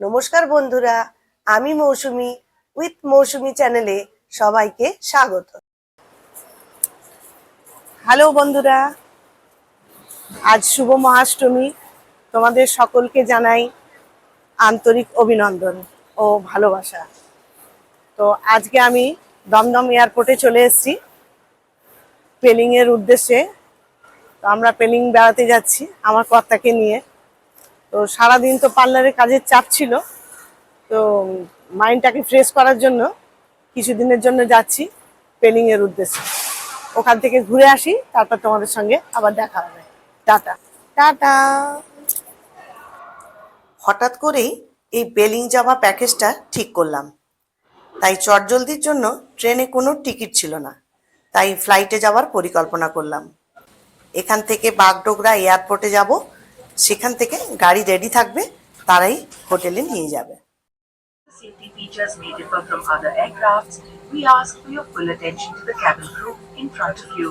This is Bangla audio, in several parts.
নমস্কার বন্ধুরা, আমি মৌসুমি উইথ মৌসুমি চ্যানেলে সবাইকে স্বাগত। হ্যালো বন্ধুরা, আজ শুভ মহাষ্টমী। তোমাদের সকলকে জানাই আন্তরিক অভিনন্দন ও ভালোবাসা। তো আজকে আমি দমদম এয়ারপোর্টে চলে এসেছি পেলিং এর উদ্দেশ্যে। তো আমরা পেলিং বেড়াতে যাচ্ছি আমার কর্তাকে নিয়ে। তো সারাদিন তো পার্লারে কাজের চাপ ছিল। তো মাইন্ডটাকে ফ্রেশ করার জন্য কিছুদিনের জন্য যাচ্ছি পেলিং এর উদ্দেশ্যে। ওখান থেকে ঘুরে আসি, তারপর তোমাদের সঙ্গে আবার দেখা হবে। টাটা। টাটা। হঠাৎ করেই এই বেলিং যাওয়া প্যাকেজটা ঠিক করলাম। তাই চটজলদির জন্য ট্রেনে কোনো টিকিট ছিল না। তাই ফ্লাইটে যাওয়ার পরিকল্পনা করলাম। এখান থেকে বাগডোগরা এয়ারপোর্টে যাব সেখান থেকে গাড়ি রেডি থাকবে তারাই হোটেলে নিয়ে যাবে from other aircrafts. We ask for full attention to the cabin crew in front of you.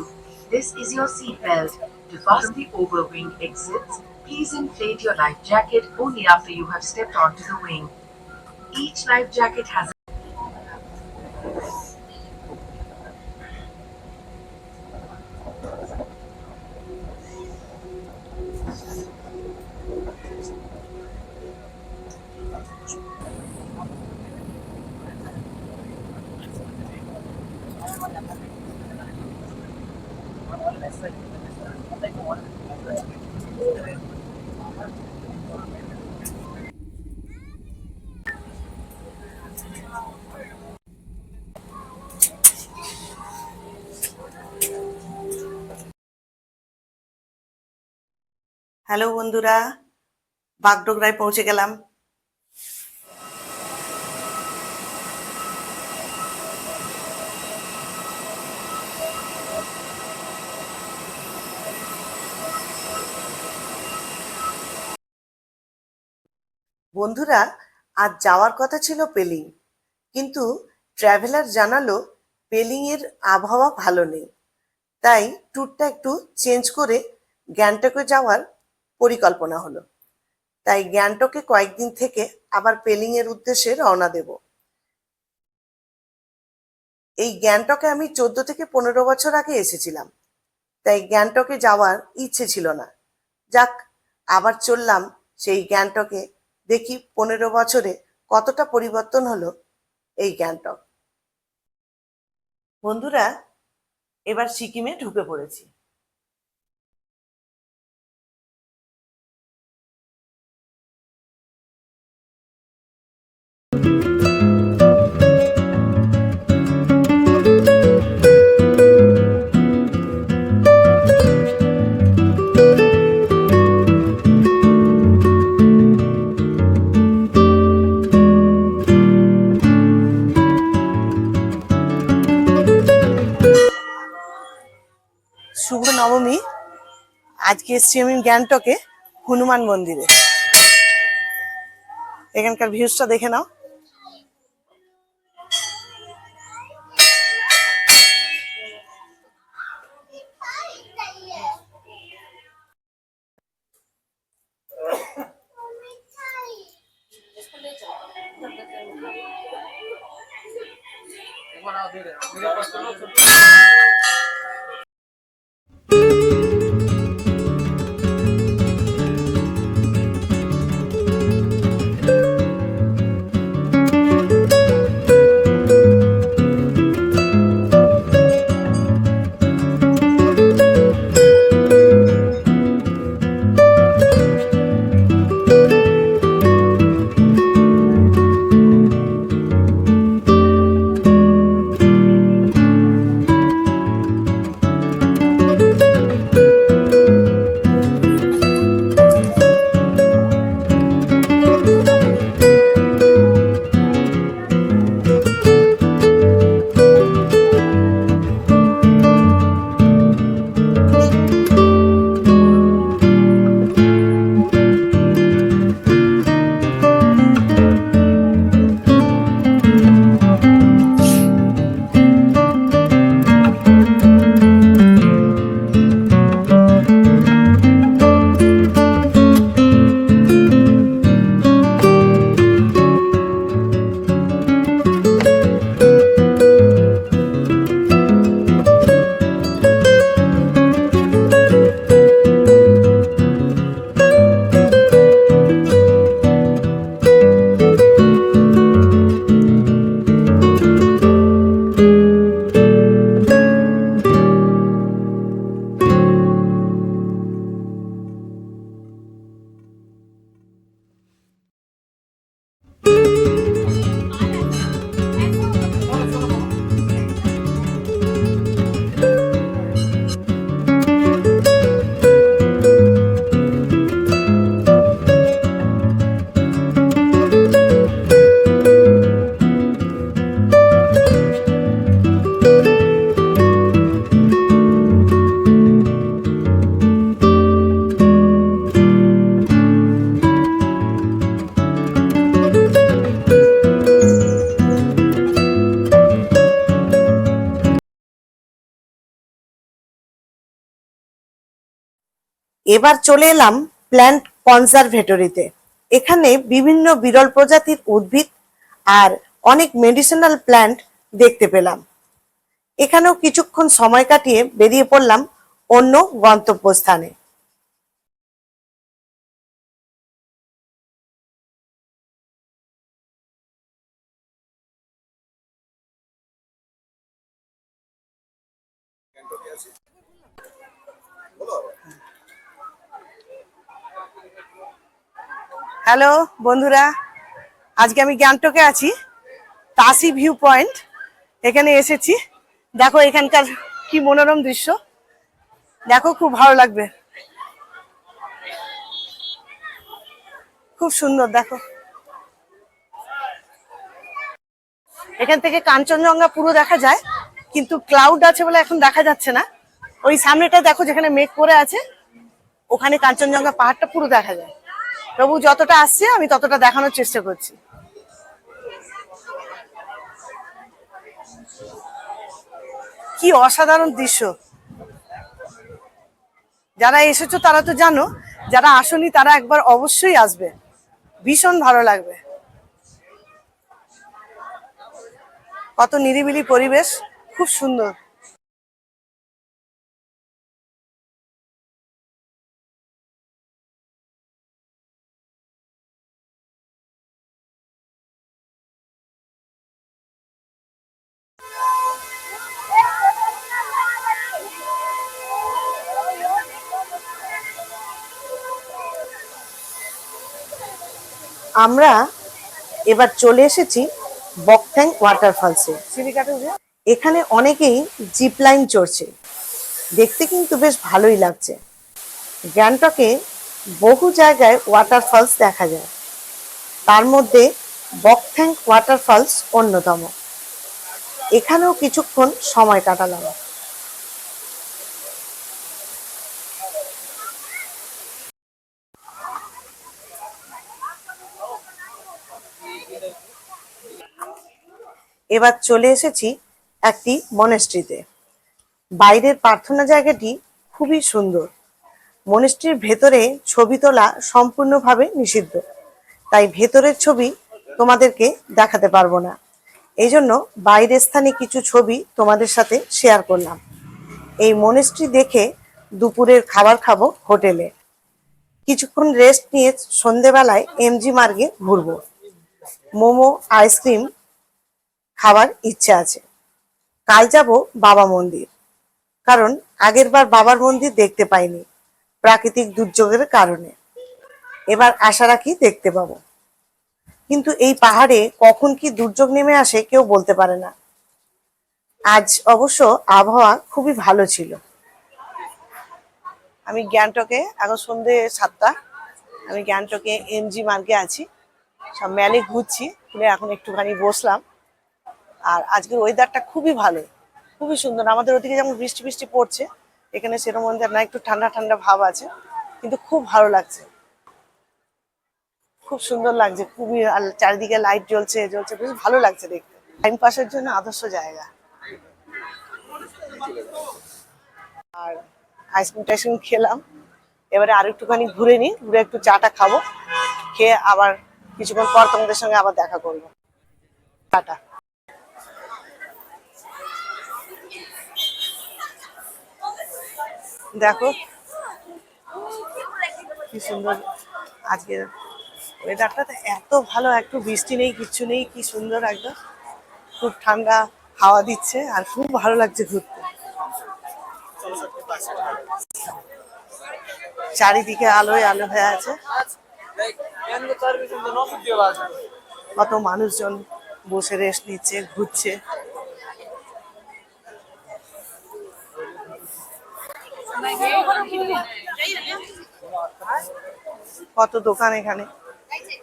This is your seat belt. To fasten the overwing exits, please inflate your life jacket only after you have stepped onto the wing. Each life jacket has hello বন্ধুরা, বাগডোগরায় পৌঁছে গেলাম। বন্ধুরা, আজ যাওয়ার কথা ছিল পেলিং, কিন্তু ট্রাভেলার জানালো পেলিং এর আবহাওয়া ভালো নেই। তাই ট্যুরটা একটু চেঞ্জ করে গ্যাংটকে যাওয়ার পরিকল্পনা হলো। তাই গ্যাংটকে কয়েকদিন থেকে আবার পেলিং এর উদ্দেশ্যে রওনা দেব। এই গ্যাংটকে আমি চোদ্দ থেকে পনেরো বছর আগে এসেছিলাম। তাই গ্যাংটকে যাওয়ার ইচ্ছে ছিল না। যাক, আবার চললাম সেই গ্যাংটকে দেখি পনেরো বছরে কতটা পরিবর্তন হলো এই গ্যাংটক বন্ধুরা, এবার সিকিমে ঢুকে পড়েছি। নবমী। আজকে এসছি আমি গ্যাংটকে হনুমান মন্দিরে। এখানকার ভিউজটা দেখে নাও। এবার চলে এলাম প্ল্যান্ট কনজারভেটরিতে এখানে বিভিন্ন বিরল প্রজাতির উদ্ভিদ আর অনেক মেডিসিনাল প্ল্যান্ট দেখতে পেলাম। এখানেও কিছুক্ষণ সময় কাটিয়ে বেরিয়ে পড়লাম অন্য গন্তব্যস্থানে। হ্যালো, বন্ধুরা। আজকে আমি গ্যাংটকে আছি, তাসি ভিউ পয়েন্ট। এখানে এসেছি। দেখো এখানকার কি মনোরম দৃশ্য। দেখো, খুব ভালো লাগবে। খুব সুন্দর, দেখো। এখান থেকে কাঞ্চনজঙ্ঘা পুরো দেখা যায়, কিন্তু ক্লাউড আছে বলে এখন দেখা যাচ্ছে না। ওই সামনেটা দেখো, যেখানে মেঘ করে আছে, ওখানে কাঞ্চনজঙ্ঘা পাহাড়টা পুরো দেখা যায়। প্রভু যতটা আসছে আমি ততটা দেখানোর চেষ্টা করছি। কি অসাধারণ দৃশ্য। যারা এসেছ তারা তো জানো, যারা আসনি তারা একবার অবশ্যই আসবে। ভীষণ ভালো লাগবে। কত নিরিবিলি পরিবেশ, খুব সুন্দর। আমরা এবার চলে এসেছি বকথ্যাং ওয়াটারফলসে। এখানে অনেকেই জিপ লাইন চড়ছে। দেখতে কিন্তু বেশ ভালোই লাগছে। গ্যাংটকে বহু জায়গায় ওয়াটারফলস দেখা যায়। তার মধ্যে বকথ্যাং ওয়াটারফলস অন্যতম। এখানেও কিছুক্ষণ সময় কাটালাম। এবার চলে এসেছি একটি মনেস্ট্রিতে বাইরের প্রার্থনা জায়গাটি খুবই সুন্দর। মনেস্ট্রির ভেতরে ছবি তোলা সম্পূর্ণভাবে নিষিদ্ধ। তাই ভেতরের ছবি তোমাদেরকে দেখাতে পারব না। এই জন্য বাইরের স্থানে কিছু ছবি তোমাদের সাথে শেয়ার করলাম। এই মনেস্ট্রি দেখে দুপুরের খাবার খাব হোটেলে। কিছুক্ষণ রেস্ট নিয়ে সন্ধেবেলায় এমজি মার্গে ঘুরবো। মোমো আইসক্রিম খাবার ইচ্ছে আছে। কাল যাব বাবা মন্দির। কারণ আগের বার বাবার মন্দির দেখতে পাইনি, প্রাকৃতিক দুর্যোগের কারণে। এবার আশা রাখি দেখতে পাবো। কিন্তু এই পাহাড়ে কখন কি দুর্যোগ নেমে আসে কেউ বলতে পারে না। আজ অবশ্য আবহাওয়া খুবই ভালো ছিল। আমি গ্যাংটকে, এখন সন্ধে সাতটা, আমি গ্যাংটকে এমজি মার্গে আছি। সব ম্যালে ঘুরছি, ঘুরে এখন একটুখানি বসলাম। আর আজকের ওয়েদারটা খুবই ভালো, খুবই সুন্দর। আমাদের ওদিকে যেমন বৃষ্টি বৃষ্টি পড়ছে, এখানে সেরকম না, একটু ঠান্ডা ঠান্ডা ভাব আছে, কিন্তু খুব ভালো লাগছে। খুব সুন্দর লাগছে, খুবই চারিদিকে লাইট জ্বলছে জ্বলছে, বেশ ভালো লাগছে দেখতে। টাইম পাসের জন্য আদর্শ জায়গা। আর আইসক্রিম টাইসক্রিম খেলাম। এবারে আর একটুখানি ঘুরে নিই, ঘুরে একটু চাটা খাব, খেয়ে আবার কিছুক্ষণ পর তোমাদের সঙ্গে আবার দেখা করব। টাটা। দেখো। কি সুন্দর আজকের ওয়েদারটা তো এত ভালো, একটু বৃষ্টি নেই, কিচ্ছু নেই, কি সুন্দর একদম। খুব ঠান্ডা হাওয়া দিচ্ছে আর খুব ভালো লাগছে ঘুরতে। চারিদিকে আলোয় আলো হয়ে আছে। কত মানুষজন বসে রেস্ট নিচ্ছে, ঘুরছে। কত দোকান এখানে?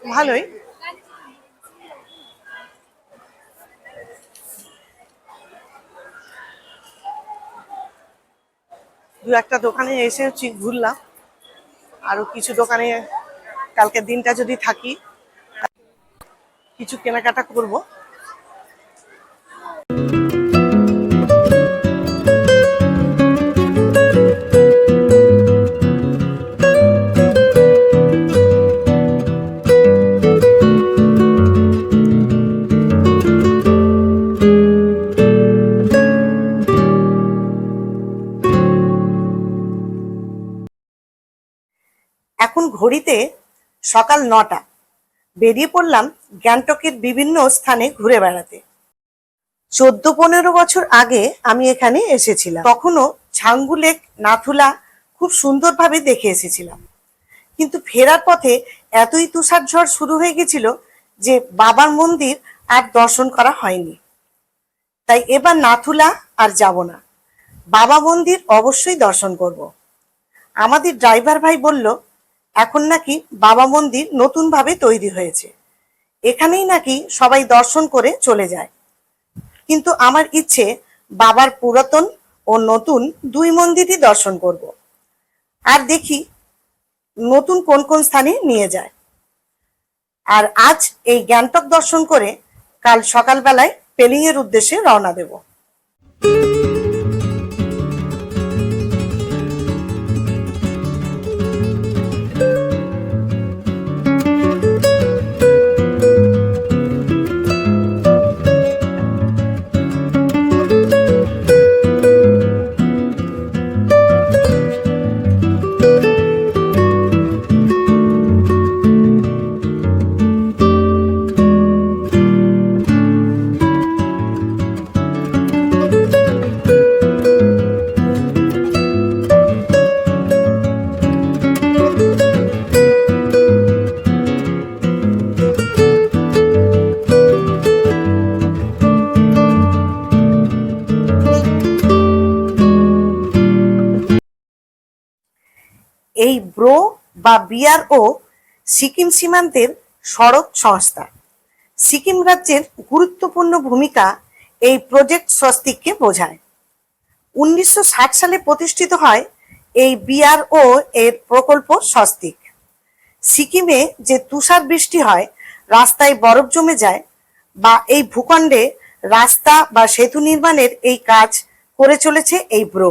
ভালোই। দু একটা দোকানে এসে ঘুরলাম। আরও কিছু দোকানে কালকের দিনটা যদি থাকি, কিছু কেনাকাটা করব। সকাল নটা। বেরিয়ে পড়লাম গ্যাংটকের বিভিন্ন স্থানে ঘুরে বেড়াতে। চোদ্দ পনেরো বছর আগে আমি এখানে এসেছিলাম। তখনও ঝাঙ্গু লেক, নাথুলা খুব সুন্দরভাবে দেখে এসেছিলাম। কিন্তু ফেরার পথে এতই তুষার ঝড় শুরু হয়ে গেছিল যে বাবার মন্দির আর দর্শন করা হয়নি। তাই এবার নাথুলা আর যাব না। বাবা মন্দির অবশ্যই দর্শন করব। আমাদের ড্রাইভার ভাই বলল এখন নাকি বাবা মন্দির নতুনভাবে তৈরি হয়েছে। এখানেই নাকি সবাই দর্শন করে চলে যায়। কিন্তু আমার ইচ্ছে বাবার পুরাতন ও নতুন দুই মন্দিরই দর্শন করব। আর দেখি নতুন কোন কোন স্থানে নিয়ে যায়। আর আজ এই গ্যাংটক দর্শন করে কাল সকালবেলায় পেলিং এর উদ্দেশ্যে রওনা দেব। বিআরও সিকিম সীমান্তের সড়ক সংস্থা। সিকিম রাজ্যের গুরুত্বপূর্ণ ভূমিকা এই প্রজেক্ট স্বস্তিককে বোঝায়। উনিশশো ষাট সালে প্রতিষ্ঠিত হয় এই বিআরও এর প্রকল্প স্বস্তিক। সিকিমে যে তুষার বৃষ্টি হয়, রাস্তায় বরফ জমে যায় বা এই ভূখণ্ডে রাস্তা বা সেতু নির্মাণের এই কাজ করে চলেছে এই ব্রো।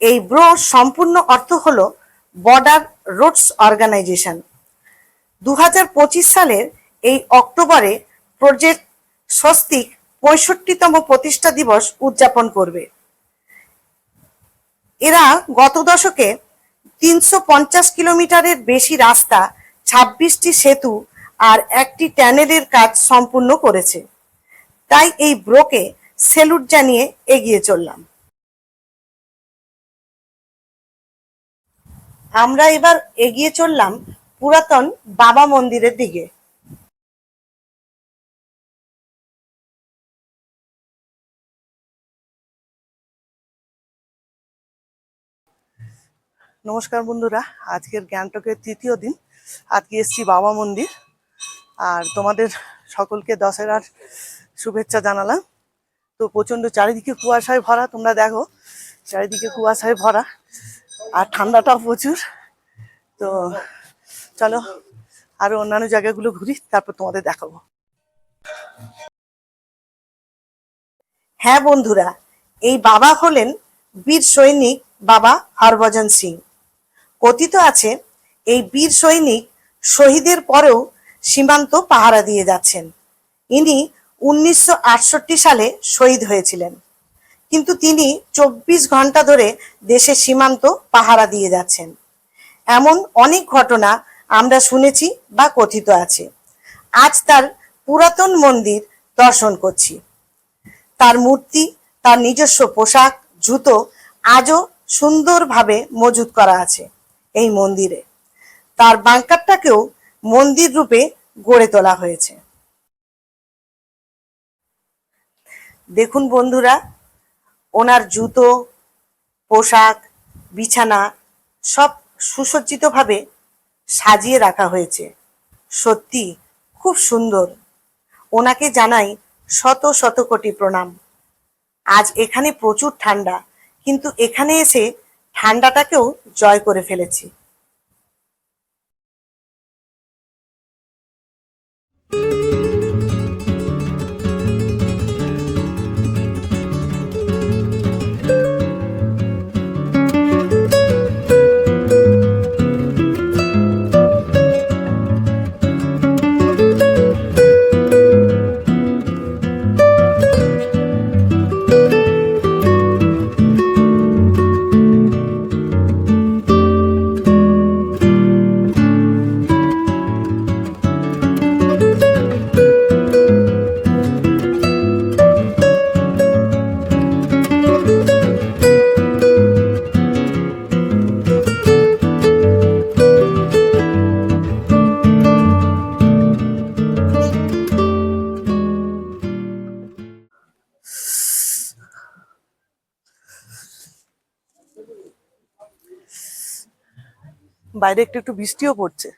এই ব্রো সম্পূর্ণ অর্থ হলো বর্ডার রোডস অর্গানাইজেশন। দু সালের এই অক্টোবরে প্রজেক্ট স্বস্তিক পঁয়ষট্টিতম প্রতিষ্ঠা দিবস উদযাপন করবে। এরা গত দশকে তিনশো পঞ্চাশ কিলোমিটারের বেশি রাস্তা, ছাব্বিশটি সেতু আর একটি ট্যানেলের কাজ সম্পূর্ণ করেছে। তাই এই ব্রোকে সেলুট জানিয়ে এগিয়ে চললাম। আমরা এবার এগিয়ে চললাম পুরাতন বাবা মন্দিরের দিকে। নমস্কার বন্ধুরা, আজকের গ্যাংটকের তৃতীয় দিন। আজকে এসছি বাবা মন্দির। আর তোমাদের সকলকে দশেরার শুভেচ্ছা জানালাম। তো প্রচণ্ড চারিদিকে কুয়াশায় ভরা, তোমরা দেখো, চারিদিকে কুয়াশায় ভরা। আর ঠান্ডাটাও প্রচুর। তো চলো আরও অন্যান্য জায়গাগুলো ঘুরি, তারপর তোমাদের দেখাবো। হ্যাঁ বন্ধুরা, এই বাবা হলেন বীর সৈনিক বাবা হরভজন সিং। কথিত আছে, এই বীর সৈনিক শহীদের পরেও সীমান্ত পাহারা দিয়ে যাচ্ছেন। ইনি উনিশশো আটষট্টি সালে শহীদ হয়েছিলেন। কিন্তু তিনি চব্বিশ ঘণ্টা ধরে দেশের সীমান্ত পাহারা দিয়ে যাচ্ছেন। এমন অনেক ঘটনা আমরা শুনেছি বা কথিত আছে। আজ তার পুরাতন মন্দির দর্শন করছি। তার মূর্তি, তার নিজস্ব পোশাক, জুতো আজও সুন্দরভাবে মজুত করা আছে এই মন্দিরে। তার বাংকারটাকেও মন্দির রূপে গড়ে তোলা হয়েছে। দেখুন বন্ধুরা ওনার জুতো, পোশাক, বিছানা সব সুসজ্জিতভাবে সাজিয়ে রাখা হয়েছে। সত্যি খুব সুন্দর। ওনাকে জানাই শত শত কোটি প্রণাম। আজ এখানে প্রচুর ঠান্ডা, কিন্তু এখানে এসে ঠান্ডাটাকেও জয় করে ফেলেছি। বাইরে একটু একটু বৃষ্টিও পড়ছে।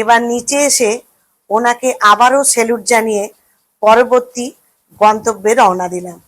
এবার নিচে এসে ওনাকে আবারও সেলুট জানিয়ে পরবর্তী গন্তব্যে রওনা দিলাম।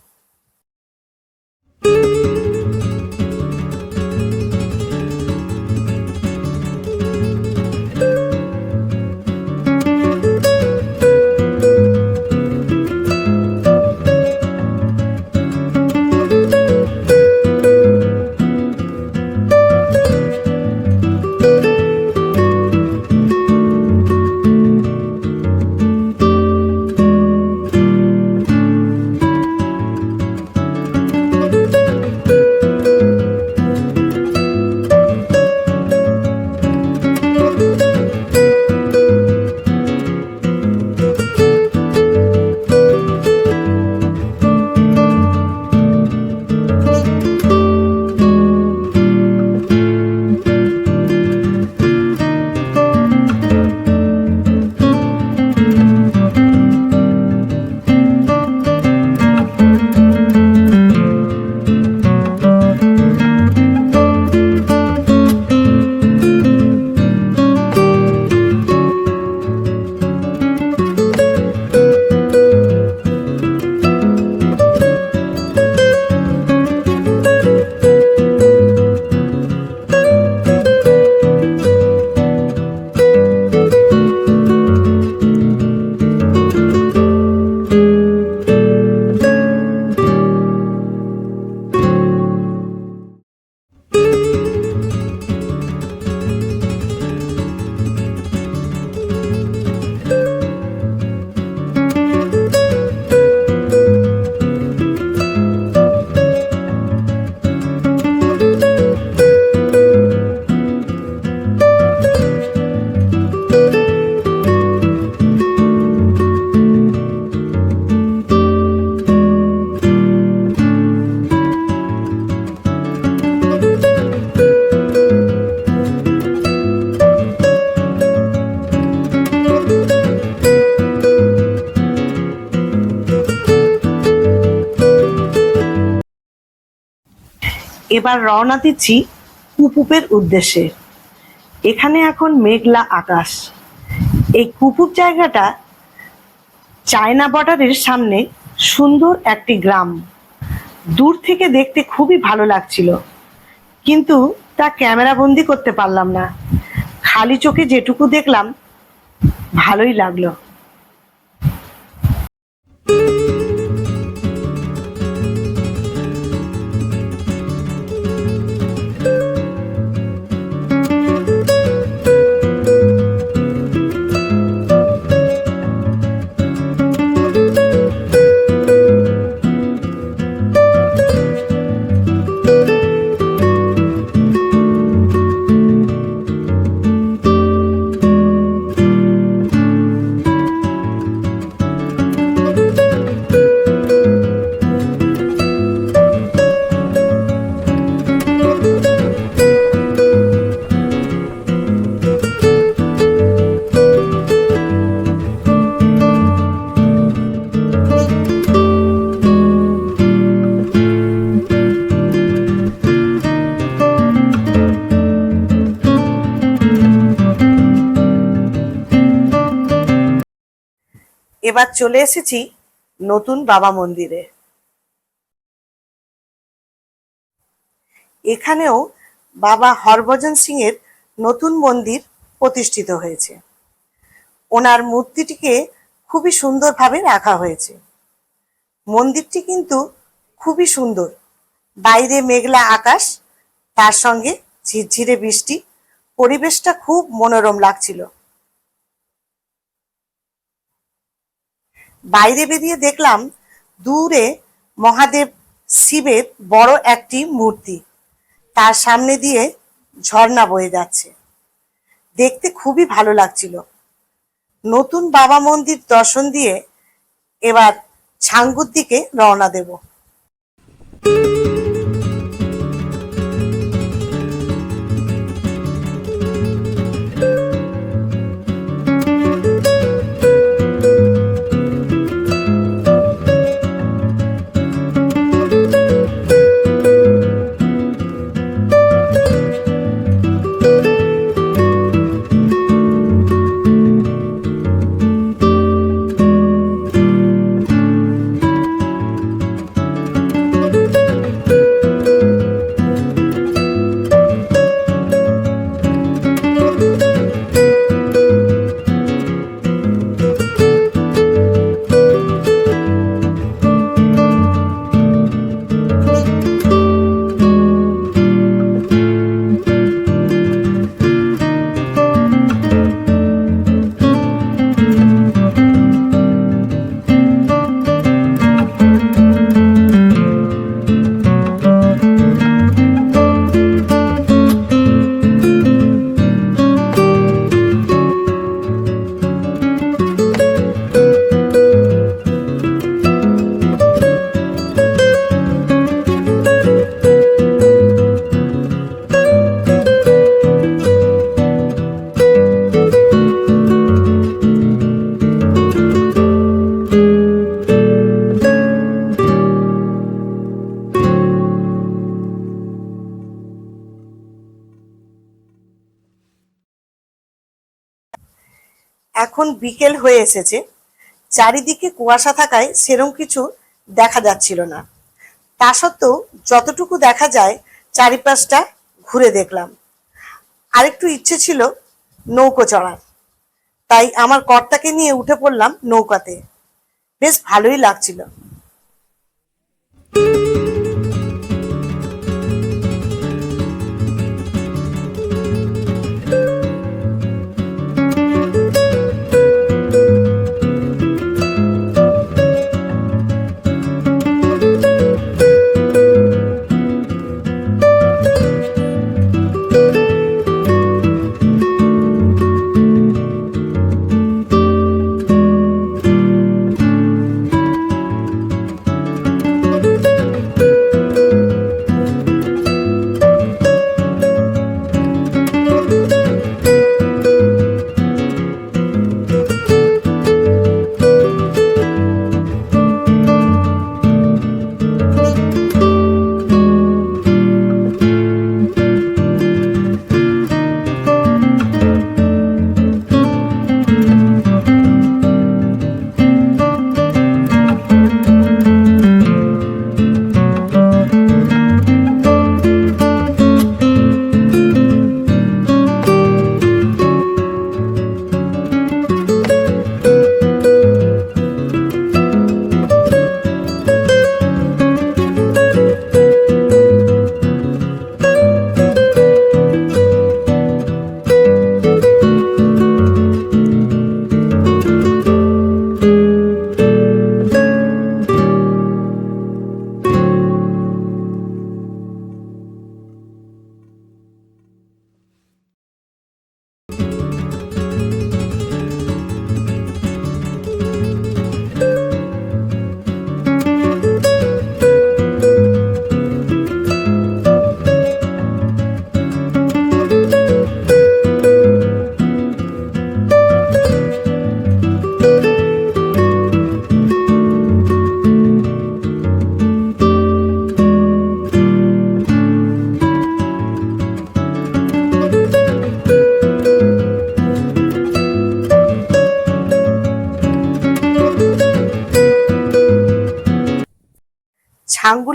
এবার রওনা দিচ্ছি কুপুপের উদ্দেশ্যে। এখানে এখন মেঘলা আকাশ। এই কুপুপ জায়গাটা চায়না বর্ডারের সামনে সুন্দর একটি গ্রাম। দূর থেকে দেখতে খুবই ভালো লাগছিল। কিন্তু তা ক্যামেরা বন্দি করতে পারলাম না। খালি চোখে যেটুকু দেখলাম, ভালোই লাগল। এবার চলে এসেছি নতুন বাবা মন্দিরে। এখানেও বাবা হরভজন সিং এর নতুন মন্দির প্রতিষ্ঠিত হয়েছে। ওনার মূর্তিটিকে খুবই সুন্দরভাবে রাখা হয়েছে। মন্দিরটি কিন্তু খুবই সুন্দর। বাইরে মেঘলা আকাশ, তার সঙ্গে ঝিরঝিরে বৃষ্টি, পরিবেশটা খুব মনোরম লাগছিল। বাইরে বেরিয়ে দেখলাম দূরে মহাদেব শিবের বড় একটি মূর্তি। তার সামনে দিয়ে ঝর্ণা বয়ে যাচ্ছে। দেখতে খুবই ভালো লাগছিল। নতুন বাবা মন্দির দর্শন দিয়ে এবার ছাঙ্গুর দিকে রওনা দেব। এখন বিকেল হয়ে এসেছে। চারিদিকে কুয়াশা থাকায় সেরম কিছু দেখা যাচ্ছিল না। তা সত্ত্বেও যতটুকু দেখা যায়, চারিপাশটা ঘুরে দেখলাম। আরেকটু ইচ্ছে ছিল নৌকো চড়ার। তাই আমার কর্তাকে নিয়ে উঠে পড়লাম নৌকাতে। বেশ ভালোই লাগছিল। ছাঙ্গু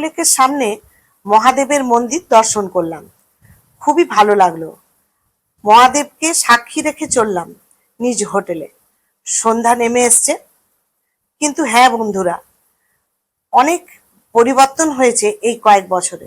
লেকের সামনে মহাদেবের মন্দির দর্শন করলাম। খুবই ভালো লাগল। মহাদেবকে সাক্ষী রেখে চললাম নিজ হোটেলে। সন্ধ্যা নেমে এসছে। কিন্তু হ্যাঁ বন্ধুরা, অনেক পরিবর্তন হয়েছে এই কয়েক বছরে।